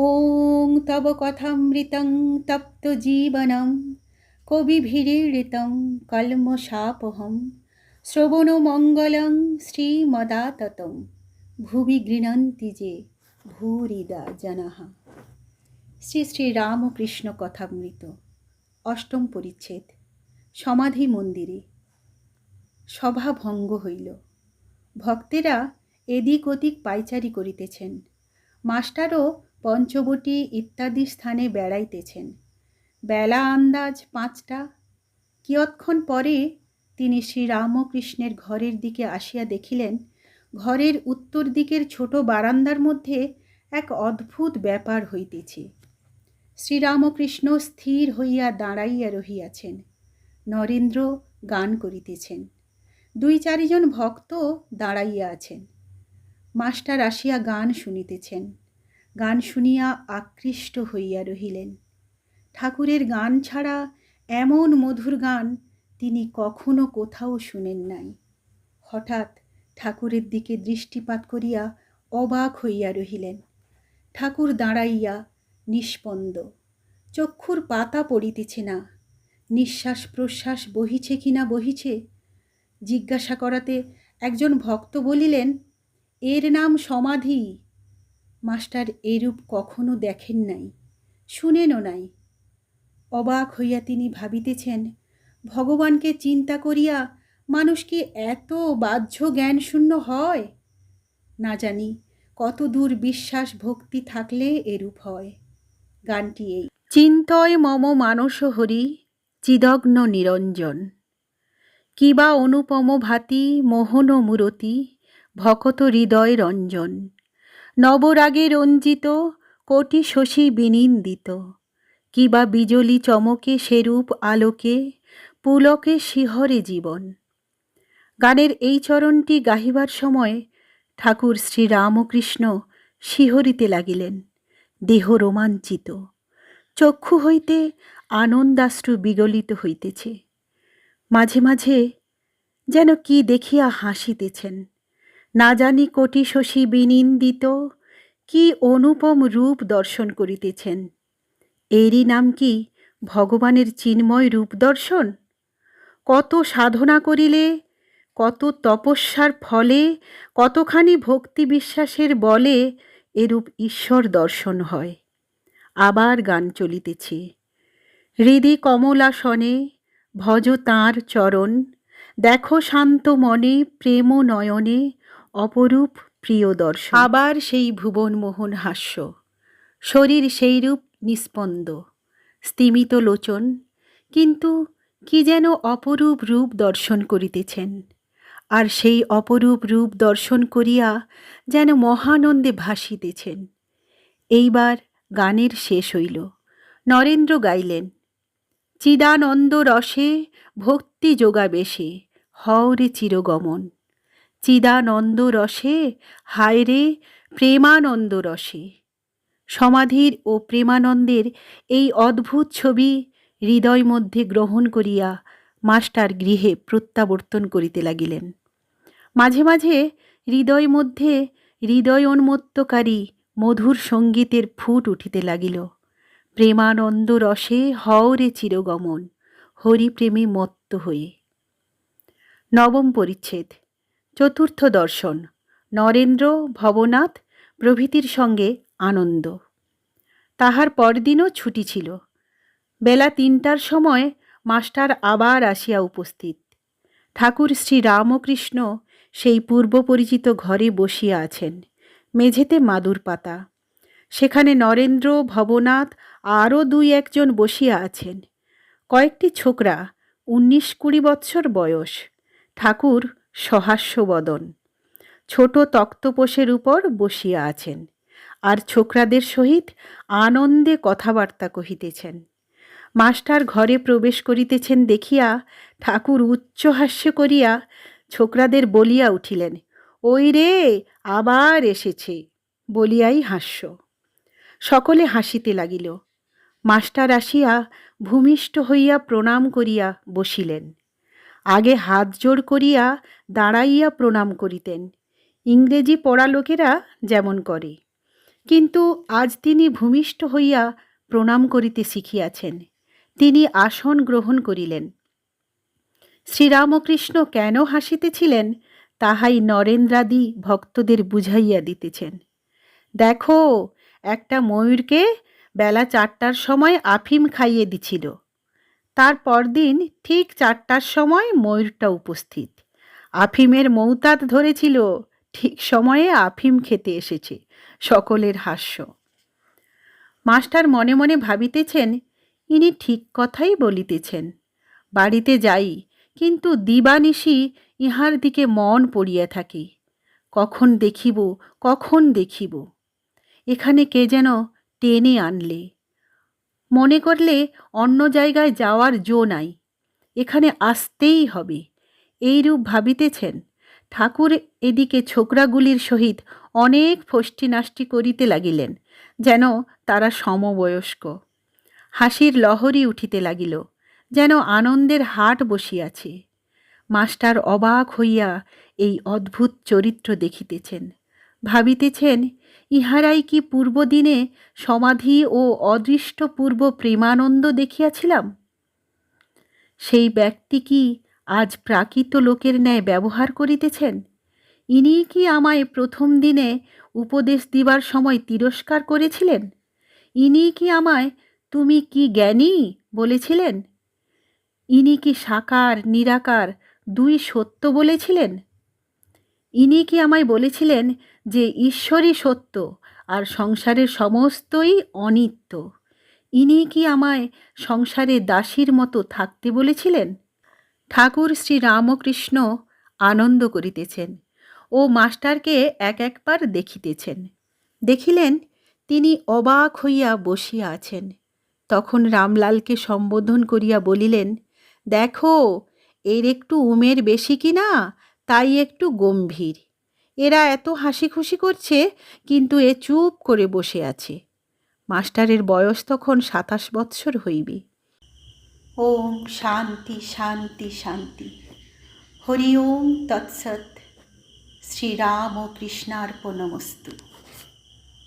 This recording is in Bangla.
ওং তব কথামৃতং তপ্ত জীবনম কবিভিরীড়িতং কলমশাপহম শ্রবণমঙ্গলং শ্রীমদাততম ভুবি গৃণন্তি যে ভূরিদা জনাহা শ্রী শ্রী রামকৃষ্ণ কথামৃত অষ্টম পরিচ্ছেদ সমাধি মন্দিরে। সভা ভঙ্গ হইল। ভক্তেরা এদিক ওদিক পাইচারি করিতেছেন। মাস্টারও পঞ্চবটি ইত্যাদি স্থানে বেড়াইতেছেন। বেলা আন্দাজ পাঁচটা। কিয়ৎক্ষণ পরে তিনি শ্রীরামকৃষ্ণের ঘরের দিকে আসিয়া দেখিলেন, ঘরের উত্তর দিকের ছোট বারান্দার মধ্যে এক অদ্ভুত ব্যাপার হইতেছে। শ্রীরামকৃষ্ণ স্থির হইয়া দাঁড়াইয়া রহিয়াছেন। নরেন্দ্র গান করিতেছেন। দুই চারিজন ভক্ত দাঁড়াইয়া আছেন। মাস্টার আসিয়া গান শুনিতেছেন। গান শুনিয়া আকৃষ্ট হইয়া রহিলেন। ঠাকুরের গান ছাড়া এমন মধুর গান তিনি কখনো কোথাও শুনেন নাই। হঠাৎ ঠাকুরের দিকে দৃষ্টিপাত করিয়া অবাক হইয়া রহিলেন। ঠাকুর দাঁড়াইয়া নিষ্পন্দ। চক্ষুর পাতা পড়িতেছে না। নিঃশ্বাস প্রশ্বাস বহিছে কি না বহিছে? জিজ্ঞাসা করাতে একজন ভক্ত বলিলেন, এর নাম সমাধি। মাস্টার এরূপ কখনো দেখেন নাই, শুনেনও নাই। অবাক হইয়া তিনি ভাবিতেছেন, ভগবানকে চিন্তা করিয়া মানুষ কি এত বাহ্য জ্ঞান শূন্য হয়? না জানি কত দূর বিশ্বাস ভক্তি থাকলে এরূপ হয়। গানটি এই। চিন্তয় মম মানস হরি, চিদগ্ন নিরঞ্জন। কিবা অনুপম ভাতি, মোহন মূরতি, ভকত হৃদয় রঞ্জন। নবরাগে রঞ্জিত, কোটি শশী বিনিন্দিত। কিবা বিজলি চমকে সেরূপ আলোকে, পুলকে শিহরে জীবন। গানের এই চরণটি গাহিবার সময় ঠাকুর শ্রী রামকৃষ্ণ শিহরিতে লাগিলেন, দেহ রোমাঞ্চিত। চক্ষু হইতে আনন্দাশ্রু বিগলিত হইতেছে। মাঝে মাঝে যেন কি দেখিয়া হাসিতেছেন। না জানি কোটি শশী বিনিন্দিত কি অনুপম রূপ দর্শন করিতেছেন? এরই নাম কি ভগবানের চিন্ময় রূপ দর্শন? কত সাধনা করিলে, কত তপস্যার ফলে, কতখানি ভক্তি বিশ্বাসের বলে এরূপ ঈশ্বর দর্শন হয়। আবার গান চলিতেছে। হৃদি কমলাসনে ভজ তাঁর চরণ। দেখো শান্ত মনে, প্রেম নয়নে অপরূপ প্রিয় দর্শন আবার সেই ভুবনমোহন হাস্য। শরীর সেইরূপ নিস্পন্দ, স্তিমিত লোচন, কিন্তু কি যেন অপরূপ রূপ দর্শন করিতেছেন। আর সেই অপরূপ রূপ দর্শন করিয়া যেন মহানন্দে ভাসিতেছেন। এইবার গানের শেষ হইল। নরেন্দ্র গাইলেন, চিদানন্দ রসে ভক্তি যোগাবেশে হওরে চিরগমন। চিদানন্দ রসে হায় রে প্রেমানন্দ রসে সমাধির ও প্রেমানন্দের এই অদ্ভুত ছবি হৃদয় মধ্যে গ্রহণ করিয়া মাস্টার গৃহে প্রত্যাবর্তন করিতে লাগিলেন। মাঝে মাঝে হৃদয় মধ্যে হৃদয় উন্মত্তকারী মধুর সঙ্গীতের ফুট উঠিতে লাগিল। প্রেমানন্দ রসে হওরে চিরগমন, হরিপ্রেমে মত্ত হয়ে। নবম পরিচ্ছেদ। চতুর্থ দর্শন, নরেন্দ্র ভবনাথ প্রভৃতির সঙ্গে আনন্দ। তাহার পরদিনও ছুটি ছিল। বেলা তিনটার সময় মাস্টার আবার আসিয়া উপস্থিত। ঠাকুর শ্রী রামকৃষ্ণ সেই পূর্ব পরিচিত ঘরে বসিয়া আছেন, মেঝেতে মাদুর পাতা। সেখানে নরেন্দ্র ভবনাথ আরও দুই একজন বসিয়া আছেন। কয়েকটি ছোকরা, উনিশ কুড়ি বৎসর বয়স। ঠাকুর সহাস্যবদন। ছোট তক্তপোষের উপর বসিয়া আছেন আর ছোকরাদের সহিত আনন্দে কথাবার্তা কহিতেছেন। মাস্টার ঘরে প্রবেশ করিতেছেন দেখিয়া ঠাকুর উচ্চহাস্য করিয়া ছোকরাদের বলিয়া উঠিলেন, ওই রে, আবার এসেছে! বলিয়াই হাস্য। সকলে হাসিতে লাগিল। মাস্টার আসিয়া ভূমিষ্ঠ হইয়া প্রণাম করিয়া বসিলেন। আগে হাত জোড় করিয়া দাঁড়াইয়া প্রণাম করিতেন। ইংরেজি পড়া লোকেরা যেমন করে। কিন্তু আজ তিনি ভূমিষ্ঠ হইয়া প্রণাম করিতে শিখিয়াছেন। তিনি আসন গ্রহণ করিলেন। শ্রীরামকৃষ্ণ কেন হাসিতেছিলেন, তাহাই নরেন্দ্রাদি ভক্তদের বুঝাইয়া দিতেছেন। দেখো, একটা ময়ূরকে বেলা চারটার সময় আফিম খাইয়ে দিছিল। তার পরদিন ঠিক চারটার সময় ময়ূরটা উপস্থিত। আফিমের মৌতাত ধরেছিল, ঠিক সময়ে আফিম খেতে এসেছে, সকলের হাস্য। মাস্টার মনে মনে ভাবিতেছেন, ইনি ঠিক কথাই বলিতেছেন। বাড়িতে যাই, কিন্তু দিবানিশি ইহার দিকে মন পড়িয়া থাকে। কখন দেখিব কখন দেখিব। এখানে কে যেন টেনে আনলে। মনে করলে অন্য জায়গায় যাওয়ার জো নাই। এখানে আসতেই হবে। এইরূপ ভাবিতেছেন। ঠাকুর এদিকে ছোকরাগুলির সহিত অনেক ফষ্টিনাষ্টি করিতে লাগিলেন, যেন তারা সমবয়স্ক। হাসির লহরী উঠিতে লাগিল, যেন আনন্দের হাট বসিয়াছে। মাস্টার অবাক হইয়া এই অদ্ভুত চরিত্র দেখিতেছেন। ভাবিতেছেন, ইহারাই কি পূর্বদিনে সমাধি ও অদৃষ্টপূর্ব প্রেমানন্দ দেখিয়াছিলাম? সেই ব্যক্তি কি আজ প্রাকৃত লোকের ন্যায় ব্যবহার করিতেছেন? ইনি কি আমায় প্রথম দিনে উপদেশ দিবার সময় তিরস্কার করেছিলেন? ইনি কি আমায় তুমি কি জ্ঞানী? বলেছিলেন? ইনি কি সাকার, নিরাকার, দুই সত্য বলেছিলেন? ইনি কি আমায় বলেছিলেন যে ঈশ্বরই সত্য আর সংসারের সমস্তই অনিত্য। ইনি কি আমায় সংসারে দাসীর মতো থাকতে বলেছিলেন? ঠাকুর শ্রী রামকৃষ্ণ আনন্দ করিতেছেন ও মাস্টারকে এক একবার দেখিতেছেন। দেখিলেন, তিনি অবাক হইয়া বসিয়া আছেন। তখন রামলালকে সম্বোধন করিয়া বলিলেন, দেখো, এর একটু উমের বেশি কি না, তাই একটু গম্ভীর। এরা এত হাসি খুশি করছে, কিন্তু এ চুপ করে বসে আছে। মাস্টারের বয়স তখন সাতাশ বৎসর হইবে। ওম শান্তি শান্তি শান্তি। হরি ওম তৎসৎ। শ্রীরাম ও কৃষ্ণার্পণমস্তু